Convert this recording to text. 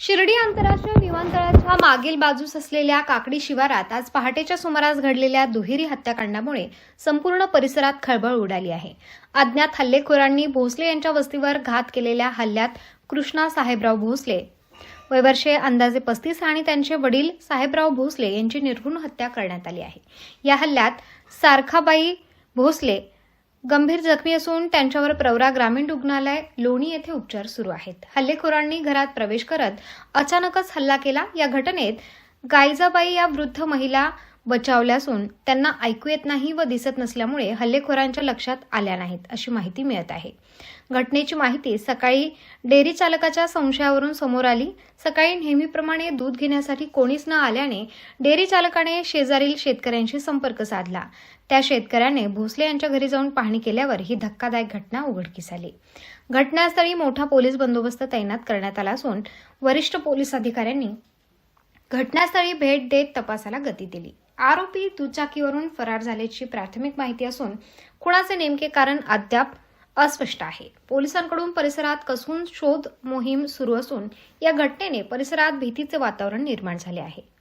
शिर्डी आंतरराष्ट्रीय विमानतळाच्या मागील बाजूस असलेल्या काकडी शिवारात आज पहाटेच्या सुमारास घडलेल्या दुहेरी हत्याकांडामुळे संपूर्ण परिसरात खळबळ उडाली आहे. अज्ञात हल्लेखोरांनी भोसले यांच्या वस्तीवर घात केलेल्या हल्ल्यात कृष्णा साहेबराव भोसले. वयवर्षे अंदाजे पस्तीस आणि त्यांचे वडील साहेबराव भोसले यांची निर्घृण हत्या करण्यात आली आहे. या हल्ल्यात सारखाबाई भोसले गंभीर जखमी असून त्यांच्यावर प्रवरा ग्रामीण रुग्णालय लोणी येथे उपचार सुरू आहेत. हल्लेखोरांनी घरात प्रवेश करत अचानकच हल्ला केला. या घटनेत गायजाबाई या वृद्ध महिला बचावल्या असून त्यांना ऐकू येत नाही व दिसत नसल्यामुळे हल्लेखोरांच्या लक्षात आल्या नाहीत अशी माहिती मिळत आहे. घटनेची माहिती सकाळी डेअरी चालकाच्या संशयावरून समोर आली. सकाळी नेहमीप्रमाणे दूध घेण्यासाठी कोणीच न आल्याने डेअरी चालकाने शेजारील शेतकऱ्यांशी संपर्क साधला. त्या शेतकऱ्याने भोसले यांच्या घरी जाऊन पाहणी केल्यावर ही धक्कादायक घटना उघडकीस आली. घटनास्थळी मोठा पोलीस बंदोबस्त तैनात करण्यात आला असून वरिष्ठ पोलीस अधिकाऱ्यांनी घटनास्थळी भेट देत तपासाला गती दिली. आरोपी दुचाकीवरून फरार झाल्याची प्राथमिक माहिती असून खुणाचे नेमके कारण अद्याप अस्पष्ट आहे. पोलिसांकडून परिसरात कसून शोध मोहीम सुरू असून या घटनेने परिसरात भीतीचे वातावरण निर्माण झाले आहे.